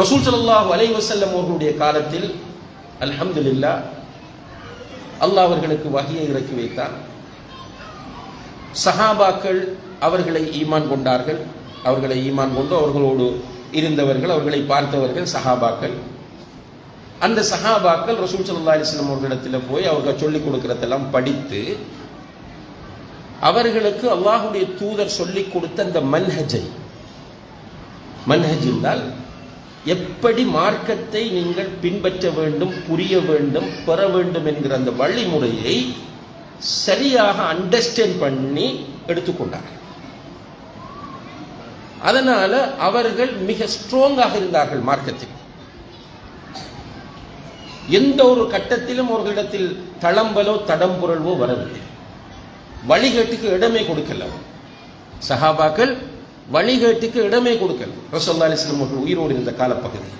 ரசூல் ஸல்லல்லாஹு அலை வசல்லம் அவர்களுடைய காலத்தில் அல்ஹம்துலில்லாஹ் அல்லாஹ் அவர்களுக்கு வகையை இறக்கி வைத்தார். சஹாபாக்கள் அவர்களை ஈமான் கொண்டார்கள். அவர்களை ஈமான் கொண்டு அவர்களோடு இருந்தவர்கள் அவர்களை பார்த்தவர்கள் சஹாபாக்கள். அந்த சஹாபாக்கள் ரசூல் சல்லா அலைஹி அவர்களிடத்தில் போய் அவர்கள் சொல்லிக் கொடுக்கறதெல்லாம் படித்து அவர்களுக்கு அல்லாஹுடைய தூதர் சொல்லிக் கொடுத்த அந்த மன்ஹஜை மன்ஹஜ் என்றால் எப்படி மார்க்கத்தை நீங்கள் பின்பற்ற வேண்டும் புரிய வேண்டும் பெற வேண்டும் என்கிற அந்த வழிமுறையை சரியாக அண்டர்ஸ்டாண்ட் பண்ணி எடுத்துக்கொண்டார்கள் அதனால அவர்கள் மிக ஸ்ட்ராங்காக இருந்தார்கள் மார்க்கத்தில். எந்த ஒரு கட்டத்திலும் அவர்களிடத்தில் தளம்பலோ தடம்புரல்வோ வரவில்லை. வழிகேட்டுக்கு இடமே கொடுக்கல. அவர். சஹாபாக்கள் வழிகேட்டுக்கு இடமே கொடுக்கல. ரசோல்லா அலிஸ்லம் அவர்கள் உயிரோடு இருந்த காலப்பகுதி.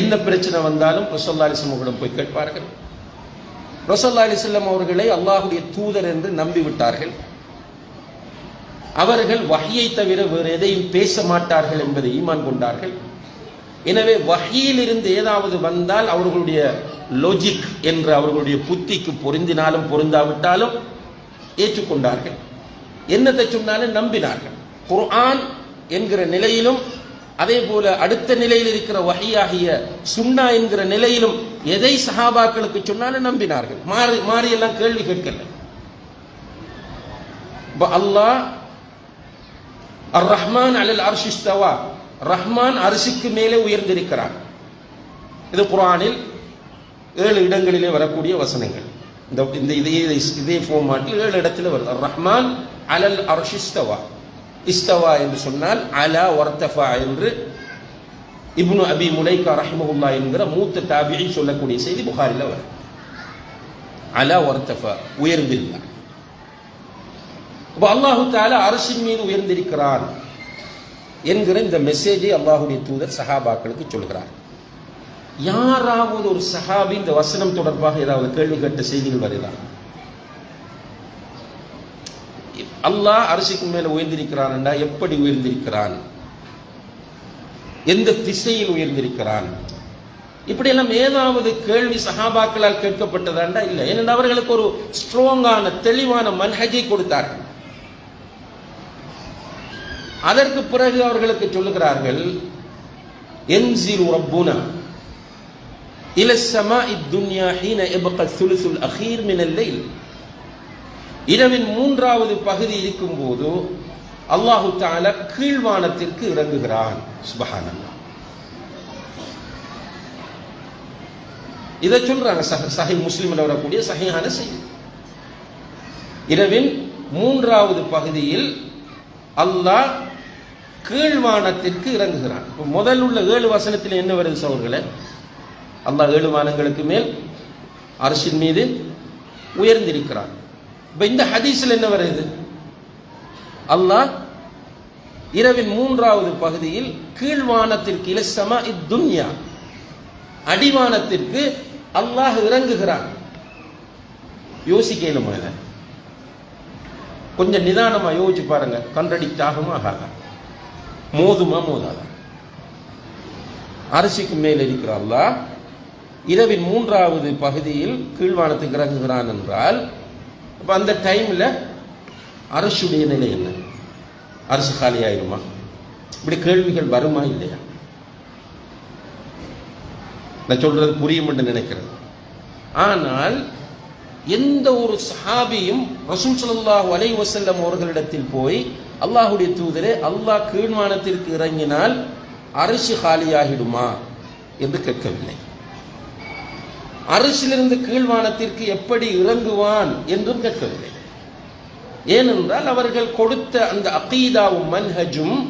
என்ன பிரச்சனை வந்தாலும் ரசோல்லா அலிஸ்லம் அவர்களிடம் போய் கேட்பார்கள். ரசோல்லா அலிஸ்லம் அவர்களை அல்லாஹுடைய தூதர் என்று நம்பிவிட்டார்கள் அவர்கள் வகையை தவிர வேறு எதையும் பேச மாட்டார்கள் என்பதை ஈமான் கொண்டார்கள். எனவே வகையிலிருந்து ஏதாவது வந்தால் அவர்களுடைய லொஜிக் என்று அவர்களுடைய புத்திக்கு பொருந்தினாலும் பொருந்தாவிட்டாலும் ஏற்றுக்கொண்டார்கள். என்னத்தை சொன்னாலும் நம்பினார்கள். குர்ஆன் என்கிற நிலையிலும் அதே போல அடுத்த நிலையில் இருக்கிற வகையாகிய சுண்ணா என்கிற நிலையிலும் எதை சஹாபாக்களுக்கு சொன்னாலும் நம்பினார்கள். மாறி மாறி எல்லாம் கேள்வி கேட்கல. அல்லாஹ் அர் ரஹ்மான் அலல் அர்ஷிஸ்தவா ரஹ்மான் அரிசிக்கு மேலே உயர்ந்திருக்கிறார். இது குரானில் ஏழு இடங்களிலே வரக்கூடிய வசனங்கள். இந்த இந்த இதே இதே ஃபார்மாட்டில் ஏழு இடத்துல வருது. ரஹ்மான் அலல் அர்ஷிஸ்தவா இஸ்தவா. என்று சொன்னால் அலா ஒர்தஃபா என்று இப்னு அபி முலைகா ரஹ்மகுல்லா என்கிற மூத்த தாபியை சொல்லக்கூடிய செய்தி புகாரில் வரும். அலா ஒர்தஃபா உயர்ந்திருந்தார். இப்போ அல்லாஹு தாலா அரசின் மீது உயர்ந்திருக்கிறான் என்கிற இந்த மெசேஜை அல்லாஹுடைய தூதர் சஹாபாக்களுக்கு சொல்கிறார். யாராவது ஒரு சஹாபி இந்த வசனம் தொடர்பாக ஏதாவது கேள்வி கேட்ட செய்திகள் வருதா? அல்லாஹ் அரசுக்கு மேல உயர்ந்திருக்கிறான்டா எப்படி உயர்ந்திருக்கிறான்? எந்த திசையில் உயர்ந்திருக்கிறான்? இப்படியெல்லாம் ஏதாவது கேள்வி சஹாபாக்களால் கேட்கப்பட்டதாண்டா? இல்லை. ஏனென்றால் அவர்களுக்கு ஒரு ஸ்ட்ராங்கான தெளிவான மன்ஹஜை கொடுத்தார்கள். அதற்கு பிறகு அவர்களுக்கு சொல்லுகிறார்கள் என்சிரு ரப்புனா. இல السماء الدنيا حين يبقى الثلث الأخير من الليل இரவின் மூன்றாவது பகுதி இருக்கும்போது அல்லாஹு தாலா கீழ்வானத்திற்கு இறங்குகிறான் சுபஹானல்லாஹ் இதை சொல்றாங்க சஹ சஹி முஸ்லிமில் வரக்கூடிய சஹியான செய்தி இரவின் மூன்றாவது பகுதியில் அல்லாஹ் கீழ்வானத்திற்கு இறங்குகிறான் இப்ப முதல் உள்ள ஏழு வசனத்தில் என்ன வருது சவர்களே அல்லாஹ் ஏழு மானங்களுக்கு மேல் அரசின் மீது உயர்ந்திருக்கிறான். இப்ப இந்த ஹதீஸில் என்ன வருது? அல்லாஹ் இரவின் மூன்றாவது பகுதியில் கீழ்வானத்திற்கு இலசமா இத்துன்யா அடிவானத்திற்கு அல்லாஹ் இறங்குகிறான். யோசிக்கணும் இதை கொஞ்சம் நிதானமா யோசிச்சு பாருங்க. கண்ட்ரடிக்ட் ஆகுமா ஆகாதா? மோதுமா மோதாதா? அரிசிக்கு மேல் இருக்கிற அல்லாஹ் இரவின் மூன்றாவது பகுதியில் கீழ்வானத்துக்கு இறங்குகிறான் என்றால் அப்ப அந்த டைம்ல அரசுடைய நிலை என்ன? அரசு காலியாயிருமா இப்படி கேள்விகள் வருமா இல்லையா? நான் சொல்றது புரியும் என்று நினைக்கிறேன். ஆனால் எந்த ஒரு சஹாபியும் ரசூல் ஸல்லல்லாஹு அலை வசல்லம் அவர்களிடத்தில் போய் அல்லாஹுடைய தூதரே அல்லாஹ் கீழ்வானத்திற்கு இறங்கினால் அரசு காலியாகிடுமா? என்று கேட்கவில்லை. அரசிலிருந்து கீழ்வானத்திற்கு எப்படி இறங்குவான் என்றும் கேட்கவில்லை. ஏனென்றால் அவர்கள் கொடுத்த அந்த அகீதாவும் மன்ஹஜும்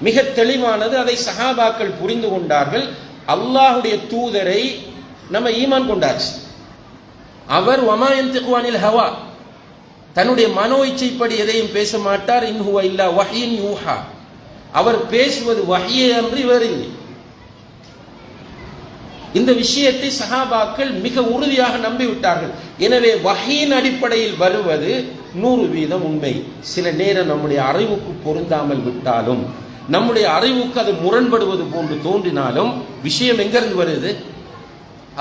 மிக தெளிவானது அதை சஹாபாக்கள் புரிந்து கொண்டார்கள். அல்லாஹுடைய தூதரை நம்ம ஈமான் கொண்டாச்சு. அவர் வமாயந்திகுவானில் ஹவா? தன்னுடைய மனோ இச்சைப்படி எதையும் பேச மாட்டார். இன்ஹுவ இல்லா வஹியின் யூஹா. அவர் பேசுவது வஹியே இவர் இன் இந்த விஷயத்தை சஹாபாக்கள் மிக உறுதியாக நம்பிவிட்டார்கள். எனவே வகையின் அடிப்படையில் வருவது நூறு வீதம் உண்மை. சில நேரம் நம்முடைய அறிவுக்கு பொருந்தாமல் விட்டாலும் நம்முடைய அறிவுக்கு அது முரண்படுவது போன்று தோன்றினாலும் விஷயம் எங்கிருந்து வருது?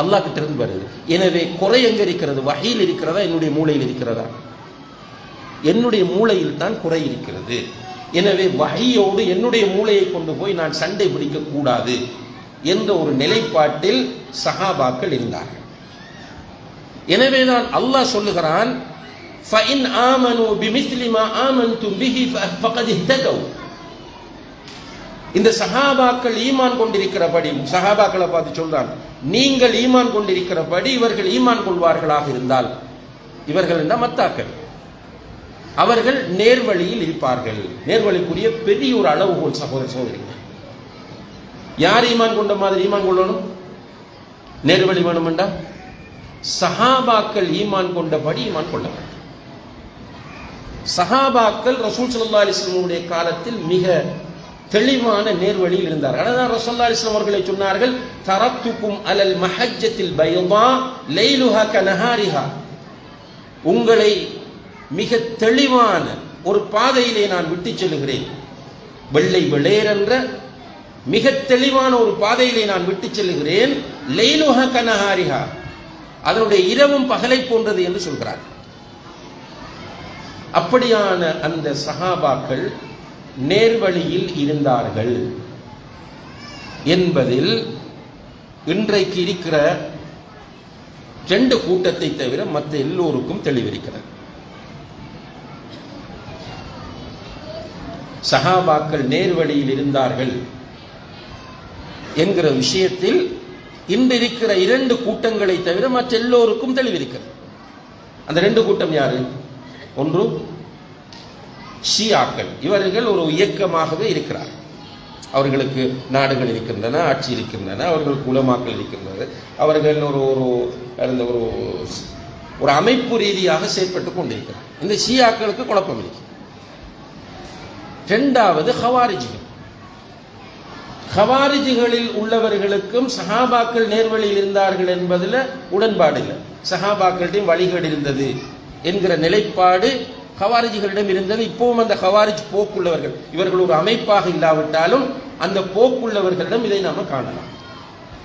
அல்லாஹ் கிட்ட இருந்து வருது. எனவே குறை எங்க இருக்கிறது வகையில் இருக்கிறதா? என்னுடைய மூளையில் இருக்கிறதா? என்னுடைய மூளையில் தான் குறை இருக்கிறது. எனவே வகையோடு என்னுடைய மூளையை கொண்டு போய் நான் சண்டை பிடிக்க கூடாது என்ற ஒரு நிலைப்பாட்டில் சஹாபாக்கள் இருந்தார்கள் எனவேதான் அல்லாஹ் சொல்லுகிறான் فَإِنْ آمَنُوا بِمِثْلِ مَا آمَنْتُمْ بِهِ فَقَدْ اهْتَدَوْا இந்த சஹாபாக்கள் ஈமான் கொண்டிருக்கிறபடி சஹாபாக்களை பார்த்து சொல்றான் நீங்கள் ஈமான் கொண்டிருக்கிறபடி இவர்கள் ஈமான் கொள்வார்களாக இருந்தால் இவர்கள் என்ன மத்தாக்கள் அவர்கள் நேர்வழியில் இருப்பார்கள் நேர்வழிக்குரிய பெரிய ஒரு அளவுகோல் சகோதர சகோதரிகள் யார் ஈமான் கொண்ட மாதிரி ஈமான் கொள்ளணும்? நேர்வழி வேணுமெண்டா? சஹாபாக்கள் ஈமான் கொண்டபடி ஈமான் கொள்ள வேண்டும். சஹாபாக்கள் ரசூல் சல்லா அலிஸ்லமுடைய காலத்தில் மிக தெளிவான நேர்வழியில் இருந்தார்கள். அதான் ரசூல்லா அலிஸ்லாம் அவர்களை சொன்னார்கள் தரத்துக்கும் அலல் மஹஜத்தில் பயமா லைலுஹா கனஹாரிஹா உங்களை மிக தெளிவான ஒரு பாதையிலே நான் விட்டு செல்கிறேன் வெள்ளை வெளேரென்ற மிக தெளிவான ஒரு பாதையிலே நான் விட்டு செல்கிறேன் லைலுஹ கனஹாரிஹா. அதனுடைய இரவும் பகலை போன்றது என்று சொல்கிறார். அப்படியான அந்த சஹாபாக்கள் நேர்வழியில் இருந்தார்கள் என்பதில் இன்றைக்கு இருக்கிற ரெண்டு கூட்டத்தை தவிர மற்ற எல்லோருக்கும் தெளிவிருக்கிறது. சஹாபாக்கள் நேர்வழியில் இருந்தார்கள். என்கிற விஷயத்தில் இன்று இருக்கிற இரண்டு கூட்டங்களை தவிர மற்ற எல்லோருக்கும் தெளிவிருக்கிறது. அந்த ரெண்டு கூட்டம் யாரு? ஒன்று ஷியாக்கள். இவர்கள் ஒரு இயக்கமாகவே இருக்கிறார் அவர்களுக்கு நாடுகள் இருக்கின்றன ஆட்சி இருக்கின்றன அவர்களுக்கு உலமாக்கள் இருக்கின்றது. அவர்கள் ஒரு ஒரு அந்த ஒரு ஒரு அமைப்பு ரீதியாக செயற்பட்டு கொண்டிருக்கிறார் இந்த ஷியாக்களுக்கு குழப்பம் இருக்கு ரெண்டாவது ஹவாரிஜிகள். ஹவாரிஜிகளில் உள்ளவர்களுக்கும் சஹாபாக்கள் நேர்வழியில் இருந்தார்கள் என்பதில் உடன்பாடு இல்லை. சஹாபாக்கள்டையும் வழிகேடு இருந்தது என்கிற நிலைப்பாடு ஹவாரிஜிகளிடம் இருந்தது. இப்பவும் அந்த ஹவாரிஜ் போக்குள்ளவர்கள் இவர்கள் ஒரு அமைப்பாக இல்லாவிட்டாலும் அந்த போக்குள்ளவர்களிடம் இதை நாம காணலாம்.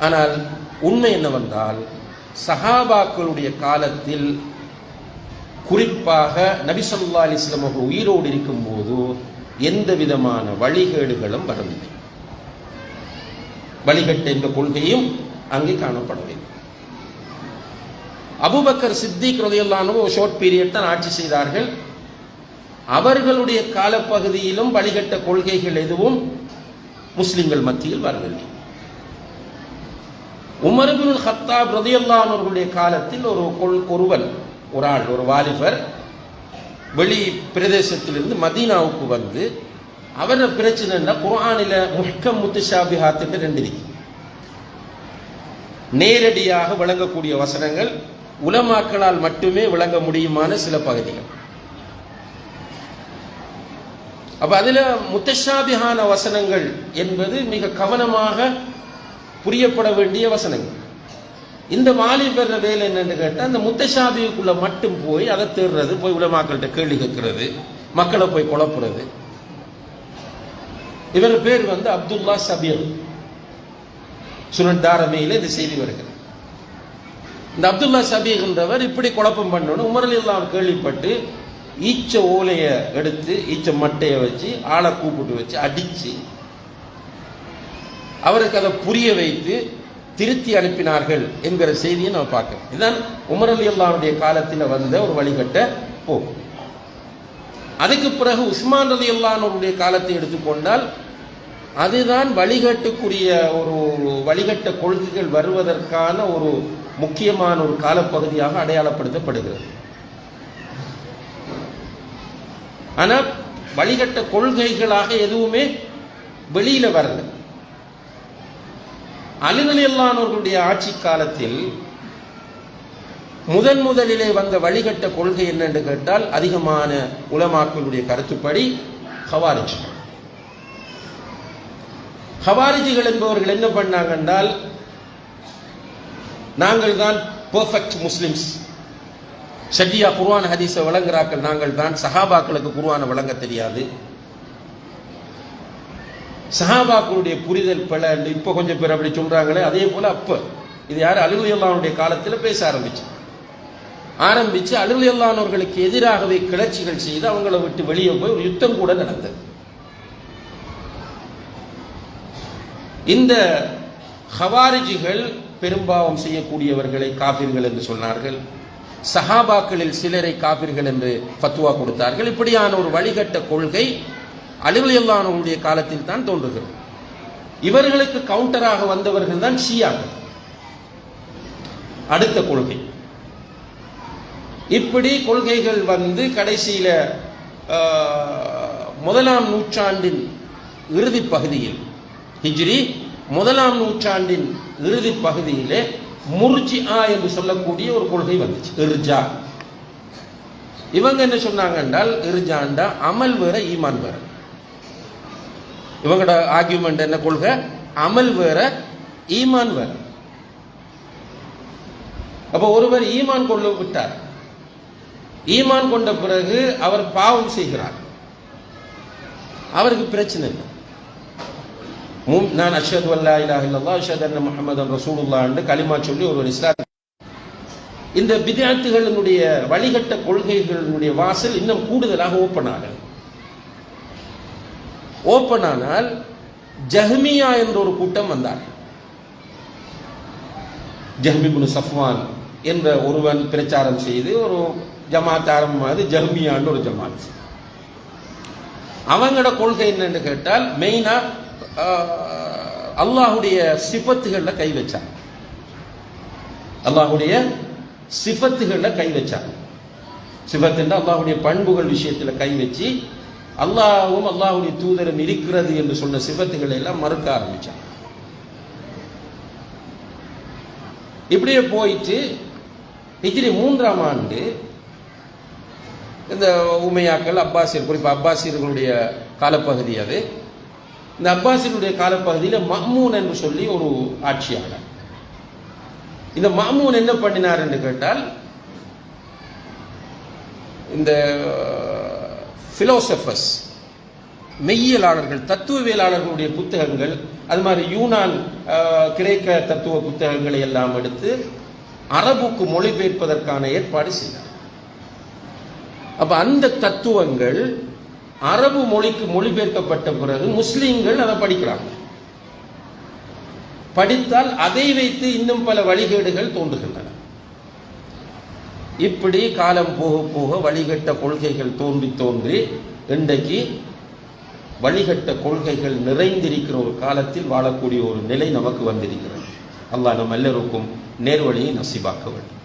ஆனால் உண்மை என்னவென்றால் சஹாபாக்களுடைய காலத்தில் குறிப்பாக நபிசல்லா அலிஸ்லம் அவர்கள் உயிரோடு இருக்கும்போது எந்த விதமான வழிகேடுகளும் வரவில்லை. வழிகட்டு என்ற கொள்கையும் அங்கே காணப்படவில்லை. அபுபக்கர் சித்திக் ரதையல்லானோ ஷார்ட் பீரியட் தான் ஆட்சி செய்தார்கள். அவர்களுடைய காலப்பகுதியிலும் வழிகட்ட கொள்கைகள் எதுவும் முஸ்லிம்கள் மத்தியில் வரவில்லை. உமர்பின் ஹத்தாப் ரதியல்லான் அவர்களுடைய காலத்தில் ஒரு கொள் ஒருவன் ஒரு ஆள் ஒரு வாலிபர் வெளி பிரதேசத்திலிருந்து மதீனாவுக்கு வந்து அவர பிரச்சனைன்னா குர்ஆனில முஹ்கம் முத்துஷாபிஹாத்துன்னு ரெண்டு இருக்கு. நேரடியாக விளங்கக்கூடிய வசனங்கள் உலமாக்களால் மட்டுமே விளங்க முடியுமான சில பகுதிகள். அப்ப அதுல முத்தஷாபிஹான வசனங்கள் என்பது மிக கவனமாக புரியப்பட வேண்டிய வசனங்கள். இந்த வாலிபர் வேலை என்னன்னு கேட்டால் அந்த முத்தஷாபிக்குள்ள மட்டும் போய் அதை தேடுறது போய் உலமாக்கள்கிட்ட கேள்வி கேட்கறது மக்களை போய் குழப்புறது. இவர் பேர் வந்து அப்துல்லா சபீர். சுனன் தாரமையில இந்த செய்தி வருகிறது. இந்த அப்துல்லா சபீர்ன்றவர் இப்படி குழப்பம் பண்ணணும் உமரல் எல்லாம் கேள்விப்பட்டு ஈச்ச ஓலையை எடுத்து ஈச்ச மட்டையை வச்சு ஆளை கூப்பிட்டு வச்சு அடிச்சு அவருக்கு அதை புரிய வைத்து திருத்தி அனுப்பினார்கள் என்கிற செய்தியை நம்ம பார்க்கிறோம் இதுதான் உமர் அலி அல்லாவுடைய காலத்தில் வந்த ஒரு வழிகட்ட போகும் அதுக்கு பிறகு உஸ்மான் ரதி அல்லானுடைய காலத்தை எடுத்துக்கொண்டால் அதுதான் வழிகட்டுக்குரிய ஒரு வழிகட்ட கொள்கைகள் வருவதற்கான ஒரு முக்கியமான ஒரு காலப்பகுதியாக அடையாளப்படுத்தப்படுகிறது. ஆனால் வழிகட்ட கொள்கைகளாக எதுவுமே வெளியில வரல. அலிநலியல்லானவர்களுடைய ஆட்சி காலத்தில் முதன் முதலிலே வந்த வழிகட்ட கொள்கை என்னென்று கேட்டால் அதிகமான உலமாக்களுடைய கருத்துப்படி ஹவாரிஜ் ஹவாரிஜிகள் என்பவர்கள் என்ன பண்ணாங்க என்றால் நாங்கள் தான் பெர்ஃபெக்ட் முஸ்லிம்ஸ் ஷட்டியா குர்வான் ஹதீஸை வழங்குறாக்கள் நாங்கள் தான் சஹாபாக்களுக்கு குர்வானை வழங்க தெரியாது. சஹாபாக்களுடைய புரிதல் பல இப்போ கொஞ்சம் பேர் அப்படி சொல்றாங்களே அதே போல அப்ப. இது யார்? அலுவலாவுடைய காலத்தில் பேச ஆரம்பிச்சு ஆரம்பிச்சு அலுவலியல்லானவர்களுக்கு எதிராகவே கிளர்ச்சிகள் செய்து அவங்கள விட்டு வெளியே போய் ஒரு யுத்தம் கூட நடந்தது. இந்த ஹவாரிஜிகள் பெரும்பாவம் செய்யக்கூடியவர்களை காபிர்கள் என்று சொன்னார்கள். சஹாபாக்களில் சிலரை காபிர்கள் என்று ஃபத்வா கொடுத்தார்கள். இப்படியான ஒரு வழிகட்ட கொள்கை அலுவலியல்லானவருடைய காலத்தில் தான் தோன்றுகிறது. இவர்களுக்கு கவுண்டராக வந்தவர்கள் தான் ஷியாக்கள். அடுத்த கொள்கை. இப்படி கொள்கைகள் வந்து கடைசியில முதலாம் நூற்றாண்டின் இறுதி பகுதியில் ஹிஜ்ரி முதலாம் நூற்றாண்டின் இறுதி பகுதியிலே முர்ஜிஆ என்று சொல்லக்கூடிய ஒரு கொள்கை வந்துச்சு இர்ஜா. இவங்க என்ன சொன்னாங்க என்றால் இர்ஜாண்டா அமல் வேற ஈமான் வேற. இவங்களோட ஆர்கியூமெண்ட் என்ன கொள்கை? அமல் வேற ஈமான் வேற. அப்ப ஒருவர் ஈமான் கொள்ள விட்டார் ஈமான் கொண்ட பிறகு அவர் பாவம் செய்கிறார். அவருக்கு பிரச்சனை இல்லை. நான் அஷது அல்லா இலாஹ இல்லா அஷத் அண்ண முஹம்மதன் ரசூலுல்லாஹ் களிமா சொல்லி ஒருவர் இஸ்லாம் இந்த வித்தியார்த்திகளினுடைய வழிகட்ட கொள்கைகளினுடைய வாசல் இன்னும் கூடுதலாக ஓப்பன் ஆகல. ஓப்பன் ஆனால் ஜஹ்மியா என்ற ஒரு கூட்டம் வந்தார். ஜஹ்மிபுன் சஃப்வான் என்ற ஒருவன் பிரச்சாரம் செய்து ஒரு ஜமாத் ஆரம்பமானது ஜர்மியான்னு ஒரு ஜமாத். அவங்களோட கொள்கை என்னன்னு கேட்டால் மெயினா அல்லாஹுடைய சிபத்துகளில் கை வச்சாங்க. அல்லாஹுடைய சிபத்துகளில் கை வச்சாங்க. சிபத்துன்னா அல்லாஹுடைய பண்புகள் விஷயத்துல கை வச்சு அல்லாஹ்வும் அல்லாஹுடைய தூதரும் இருக்கிறது என்று சொன்ன சிபத்துகளை எல்லாம் மறுக்க ஆரம்பிச்சாங்க. இப்படியே போயிட்டு ஹிஜ்ரி மூன்றாம் ஆண்டு இந்த உமையாக்கள் அப்பாசியர் குறிப்பாக அப்பாசியர்களுடைய காலப்பகுதி அது. இந்த அப்பாசியருடைய காலப்பகுதியில் மஹ்மூன் என்று சொல்லி ஒரு ஆட்சியாளர். இந்த மஹ்மூன் என்ன பண்ணினார் என்று கேட்டால் இந்த பிலோசபர்ஸ் மெய்யியலாளர்கள் தத்துவவியலாளர்களுடைய புத்தகங்கள் அது மாதிரி யூனான் கிரேக்க தத்துவ புத்தகங்களை எல்லாம் எடுத்து அரபுக்கு மொழிபெயர்ப்பதற்கான ஏற்பாடு செய்தார். அப்ப அந்த தத்துவங்கள் அரபு மொழிக்கு மொழிபெயர்க்கப்பட்ட பிறகு முஸ்லீம்கள் அதை படிக்கிறாங்க. படித்தால் அதை வைத்து இன்னும் பல வழிகேடுகள் தோன்றுகின்றன. இப்படி காலம் போக போக வழிகட்ட கொள்கைகள் தோன்றி தோன்றி இன்றைக்கு வழிகட்ட கொள்கைகள் நிறைந்திருக்கிற ஒரு காலத்தில் வாழக்கூடிய ஒரு நிலை நமக்கு வந்திருக்கிறது. அல்லாஹ் நம் எல்லோருக்கும் நேர்வழியை நசிபாக்க வேண்டும்.